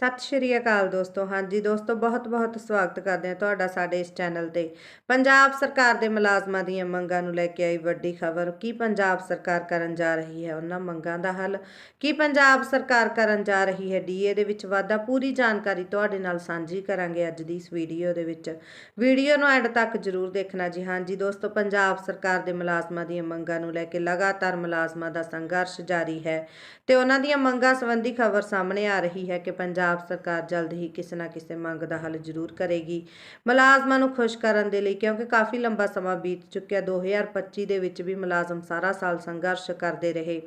ਸਤਿ ਸ਼੍ਰੀ ਅਕਾਲ ਦੋਸਤੋ। ਹਾਂਜੀ ਦੋਸਤੋ, ਬਹੁਤ-ਬਹੁਤ ਸਵਾਗਤ ਕਰਦੇ ਹਾਂ ਤੁਹਾਡਾ ਸਾਡੇ ਇਸ ਚੈਨਲ ਤੇ। ਪੰਜਾਬ ਸਰਕਾਰ ਦੇ ਮੁਲਾਜ਼ਮਾਂ ਦੀਆਂ ਮੰਗਾਂ ਨੂੰ ਲੈ ਕੇ ਆਈ ਵੱਡੀ ਖਬਰ। ਕੀ ਪੰਜਾਬ ਸਰਕਾਰ ਕਰਨ ਜਾ ਰਹੀ ਹੈ? ਉਹਨਾਂ ਮੰਗਾਂ ਦਾ ਹੱਲ। ਕੀ ਪੰਜਾਬ ਸਰਕਾਰ ਕਰਨ ਜਾ ਰਹੀ ਹੈ? ਡੀਏ ਦੇ ਵਿੱਚ ਵਾਧਾ। ਪੂਰੀ ਜਾਣਕਾਰੀ ਤੁਹਾਡੇ ਨਾਲ ਸਾਂਝੀ ਕਰਾਂਗੇ ਅੱਜ ਦੀ ਇਸ ਵੀਡੀਓ ਦੇ ਵਿੱਚ। ਵੀਡੀਓ ਨੂੰ ਐਂਡ ਤੱਕ ਜਰੂਰ ਦੇਖਣਾ ਜੀ। ਹਾਂਜੀ ਦੋਸਤੋ, ਪੰਜਾਬ ਸਰਕਾਰ ਦੇ ਮੁਲਾਜ਼ਮਾਂ ਦੀਆਂ ਮੰਗਾਂ ਨੂੰ ਲੈ ਕੇ ਲਗਾਤਾਰ ਮੁਲਾਜ਼ਮਾਂ ਦਾ ਸੰਘਰਸ਼ ਜਾਰੀ ਹੈ ਤੇ ਉਹਨਾਂ ਦੀਆਂ ਮੰਗਾਂ ਸੰਬੰਧੀ ਖਬਰ ਸਾਹਮਣੇ ਆ ਰਹੀ ਹੈ ਕਿ ਪੰਜਾਬ ਪੰਜਾਬ ਸਰਕਾਰ ਜਲਦ ਹੀ ਕਿਸੇ ਨਾ ਕਿਸੇ ਮੰਗ ਦਾ ਹੱਲ ਜ਼ਰੂਰ ਕਰੇਗੀ। ਮੁਲਾਜ਼ਮਾਂ ਨੂੰ ਖੁਸ਼ ਕਰਨ ਦੇ ਲਈ ਕਿਉਂਕਿ ਕਾਫੀ ਲੰਬਾ ਸਮਾਂ ਬੀਤ ਚੁੱਕਿਆ 2025 ਦੇ ਵਿੱਚ ਵੀ ਮੁਲਾਜ਼ਮ ਸਾਰਾ ਸਾਲ ਸੰਘਰਸ਼ ਕਰਦੇ ਰਹੇ।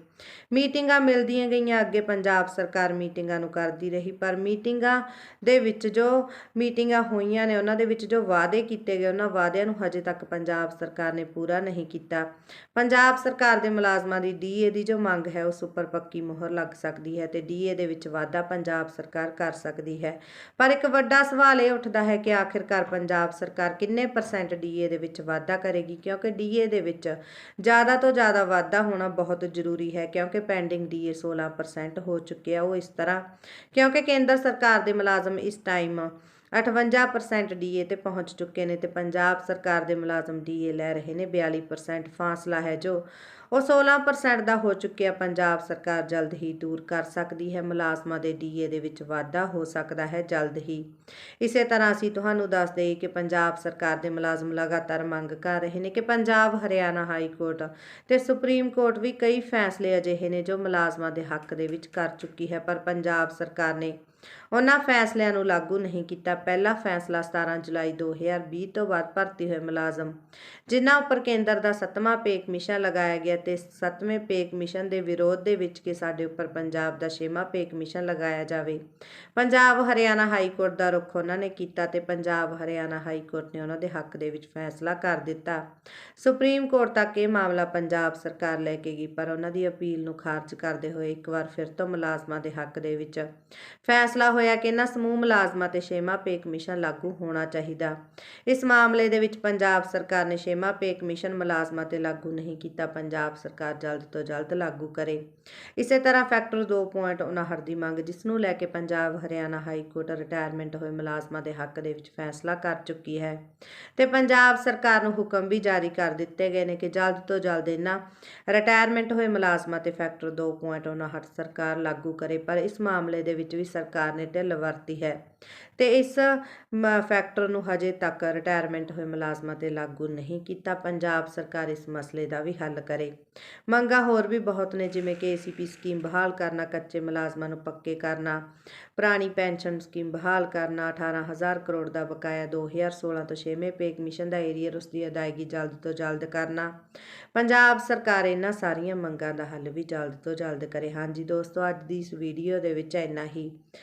ਮੀਟਿੰਗਾਂ ਮਿਲਦੀਆਂ ਗਈਆਂ, ਅੱਗੇ ਪੰਜਾਬ ਸਰਕਾਰ ਮੀਟਿੰਗਾਂ ਨੂੰ ਕਰਦੀ ਰਹੀ, ਪਰ ਮੀਟਿੰਗਾਂ ਦੇ ਵਿੱਚ ਜੋ ਮੀਟਿੰਗਾਂ ਹੋਈਆਂ ਨੇ, ਉਹਨਾਂ ਦੇ ਵਿੱਚ ਜੋ ਵਾਅਦੇ ਕੀਤੇ ਗਏ, ਉਹਨਾਂ ਵਾਅਦਿਆਂ ਨੂੰ ਹਜੇ ਤੱਕ ਪੰਜਾਬ ਸਰਕਾਰ ਨੇ ਪੂਰਾ ਨਹੀਂ ਕੀਤਾ। ਪੰਜਾਬ ਸਰਕਾਰ ਦੇ ਮੁਲਾਜ਼ਮਾਂ ਦੀ ਡੀਏ ਦੀ ਜੋ ਮੰਗ ਹੈ, ਉਸ ਉੱਪਰ ਪੱਕੀ ਮੋਹਰ ਲੱਗ ਸਕਦੀ ਹੈ ਤੇ ਡੀਏ ਦੇ ਵਿੱਚ ਵਾਧਾ ਪੰਜਾਬ ਸਰਕਾਰ ਕਰ ਸਕਦੀ ਹੈ। ਪਰ ਇੱਕ ਵੱਡਾ ਸਵਾਲ ਇਹ ਉੱਠਦਾ ਹੈ ਕਿ ਆਖਿਰਕਾਰ ਪੰਜਾਬ ਸਰਕਾਰ ਕਿੰਨੇ ਪਰਸੈਂਟ ਡੀਏ ਦੇ ਵਿੱਚ ਵਾਧਾ ਕਰੇਗੀ? ਕਿਉਂਕਿ ਡੀਏ ਦੇ ਵਿੱਚ ਜ਼ਿਆਦਾ ਤੋਂ ਜ਼ਿਆਦਾ ਵਾਧਾ ਹੋਣਾ ਬਹੁਤ ਜ਼ਰੂਰੀ ਹੈ, ਕਿਉਂਕਿ ਪੈਂਡਿੰਗ ਡੀਏ 16% ਹੋ ਚੁੱਕਿਆ ਉਹ ਇਸ ਤਰ੍ਹਾਂ। ਕਿਉਂਕਿ ਕੇਂਦਰ ਸਰਕਾਰ ਦੇ ਮੁਲਾਜ਼ਮ ਇਸ ਟਾਈਮ 58% ਡੀਏ ਤੇ ਪਹੁੰਚ ਚੁੱਕੇ ਨੇ ਤੇ ਪੰਜਾਬ ਸਰਕਾਰ ਦੇ ਮੁਲਾਜ਼ਮ ਡੀਏ ਲੈ ਰਹੇ ਨੇ। 42% ਫਾਸਲਾ ਹੈ ਜੋ ਉਹ 16% ਦਾ ਹੋ ਚੁੱਕਿਆ। ਪੰਜਾਬ ਸਰਕਾਰ ਜਲਦ ਹੀ ਦੂਰ ਕਰ ਸਕਦੀ ਹੈ। ਮੁਲਾਜ਼ਮਾਂ ਦੇ ਡੀਏ ਦੇ ਵਿੱਚ ਵਾਧਾ ਹੋ ਸਕਦਾ ਹੈ ਜਲਦ ਹੀ। ਇਸੇ ਤਰ੍ਹਾਂ ਅਸੀਂ ਤੁਹਾਨੂੰ ਦੱਸ ਦੇਈਏ ਕਿ ਪੰਜਾਬ ਸਰਕਾਰ ਦੇ ਮੁਲਾਜ਼ਮ ਲਗਾਤਾਰ ਮੰਗ ਕਰ ਰਹੇ ਨੇ ਕਿ ਪੰਜਾਬ, ਹਰਿਆਣਾ ਹਾਈ ਕੋਰਟ ਤੇ ਸੁਪਰੀਮ ਕੋਰਟ ਵੀ ਕਈ ਫੈਸਲੇ ਅਜਿਹੇ ਨੇ ਜੋ ਮੁਲਾਜ਼ਮਾਂ ਦੇ ਹੱਕ ਦੇ ਵਿੱਚ ਕਰ ਚੁੱਕੀ ਹੈ, ਪਰ ਪੰਜਾਬ ਸਰਕਾਰ ਨੇ ਉਹਨਾਂ ਫੈਸਲਿਆਂ ਨੂੰ ਲਾਗੂ ਨਹੀਂ ਕੀਤਾ। ਪਹਿਲਾ ਫੈਸਲਾ 17 ਜੁਲਾਈ 2020 ਤੋਂ ਬਾਅਦ ਭਰਤੀ ਹੋਏ ਮੁਲਾਜ਼ਮ, ਜਿਨ੍ਹਾਂ ਉੱਪਰ ਕੇਂਦਰ ਦਾ 7ਵਾਂ ਪੇ ਕਮਿਸ਼ਨ ਲਗਾਇਆ ਗਿਆ ਤੇ 7ਵੇਂ ਪੇ ਕਮਿਸ਼ਨ ਦੇ ਵਿਰੋਧ ਦੇ ਵਿੱਚ ਕਿ ਸਾਡੇ ਉੱਪਰ ਪੰਜਾਬ ਦਾ 6ਵਾਂ ਪੇਕ ਕਮਿਸ਼ਨ ਲਗਾਇਆ ਜਾਵੇ। ਪੰਜਾਬ ਹਰਿਆਣਾ ਹਾਈ ਕੋਰਟ ਦਾ ਰੁਖ ਉਹਨਾਂ ਨੇ ਕੀਤਾ ਤੇ ਪੰਜਾਬ ਹਰਿਆਣਾ ਹਾਈ ਕੋਰਟ ਨੇ ਉਹਨਾਂ ਦੇ ਹੱਕ ਦੇ ਵਿੱਚ ਫੈਸਲਾ ਕਰ ਦਿੱਤਾ। ਸੁਪਰੀਮ ਕੋਰਟ ਤੱਕ ਇਹ ਮਾਮਲਾ ਪੰਜਾਬ ਸਰਕਾਰ ਲੈ ਕੇ ਗਈ, ਪਰ ਉਹਨਾਂ ਦੀ ਅਪੀਲ ਨੂੰ ਖਾਰਜ ਕਰਦੇ ਹੋਏ ਇੱਕ ਵਾਰ ਫਿਰ ਤੋਂ ਮੁਲਾਜ਼ਮਾਂ ਦੇ ਹੱਕ ਦੇ ਵਿੱਚ ਫੈਸਲਾ ਫੈਸਲਾ ਹੋਇਆ ਕਿ ਇਹਨਾਂ ਸਮੂਹ ਮੁਲਾਜ਼ਮਾਂ ਤੇ ਛੇਵਾਂ ਪੇ ਕਮਿਸ਼ਨ ਲਾਗੂ ਹੋਣਾ ਚਾਹੀਦਾ। ਇਸ ਮਾਮਲੇ ਦੇ ਵਿੱਚ ਪੰਜਾਬ ਸਰਕਾਰ ਨੇ ਛੇਵਾਂ ਪੇ ਕਮਿਸ਼ਨ ਮੁਲਾਜ਼ਮਾਂ ਤੇ ਲਾਗੂ ਨਹੀਂ ਕੀਤਾ। ਪੰਜਾਬ ਸਰਕਾਰ ਜਲਦ ਤੋਂ ਜਲਦ ਲਾਗੂ ਕਰੇ। ਇਸੇ ਤਰ੍ਹਾਂ ਫੈਕਟਰ 2.59 ਦੀ ਮੰਗ, ਜਿਸ ਨੂੰ ਲੈ ਕੇ Punjab Haryana high court retirement ਹੋਏ ਮੁਲਾਜ਼ਮਾਂ ਦੇ ਹੱਕ ਦੇ ਵਿੱਚ ਫੈਸਲਾ ਕਰ ਚੁੱਕੀ ਹੈ ਤੇ ਪੰਜਾਬ ਸਰਕਾਰ ਨੂੰ ਹੁਕਮ ਵੀ ਜਾਰੀ ਕਰ ਦਿੱਤੇ ਗਏ ਨੇ ਕਿ ਜਲਦ ਤੋਂ ਜਲਦ ਇਹਨਾਂ ਰਿਟਾਇਰਮੈਂਟ ਹੋਏ ਮੁਲਾਜ਼ਮਾਂ ਤੇ ਫੈਕਟਰ 2.59 ਸਰਕਾਰ ਲਾਗੂ ਕਰੇ। ਪਰ ਇਸ ਮਾਮਲੇ ਦੇ ਵਿੱਚ ਵੀ ਸਰਕਾਰ ਸਰਕਾਰ ਨੇ ਢਿੱਲ ਵਰਤੀ ਹੈ। ਤੇ ਇਸ ਫੈਕਟਰ ਨੂੰ ਹਜੇ ਤੱਕ ਰਿਟਾਇਰਮੈਂਟ ਹੋਏ ਮੁਲਾਜ਼ਮਾਂ ਤੇ ਲਾਗੂ ਨਹੀਂ ਕੀਤਾ। ਪੰਜਾਬ ਸਰਕਾਰ ਇਸ ਮਸਲੇ ਦਾ ਵੀ ਹੱਲ ਕਰੇ। ਮੰਗਾ ਹੋਰ ਵੀ ਬਹੁਤ ਨੇ, ਜਿਵੇਂ ਕਿ ਏਸੀਪੀ ਸਕੀਮ ਬਹਾਲ ਕਰਨਾ, ਕੱਚੇ ਮੁਲਾਜ਼ਮਾਂ ਨੂੰ ਪੱਕੇ ਕਰਨਾ, ਪੁਰਾਣੀ ਪੈਨਸ਼ਨ ਸਕੀਮ ਬਹਾਲ ਕਰਨਾ 18000 ਕਰੋੜ ਦਾ ਬਕਾਇਆ 2016 ਤੋਂ 6ਵੇਂ ਪੇ ਕਮਿਸ਼ਨ ਦਾ ਏਰੀਅਰ ਉਸ ਦੀ ਅਦਾਇਗੀ ਜਲਦ ਤੋਂ ਜਲਦ ਕਰਨਾ। ਪੰਜਾਬ ਸਰਕਾਰ ਇਹਨਾਂ ਸਾਰੀਆਂ ਮੰਗਾਂ ਦਾ ਹੱਲ ਵੀ ਜਲਦ ਤੋਂ ਜਲਦ ਕਰੇ। ਹਾਂਜੀ ਦੋਸਤੋ, ਅੱਜ ਦੀ ਇਸ ਵੀਡੀਓ ਦੇ ਵਿੱਚ ਇੰਨਾ ਹੀ।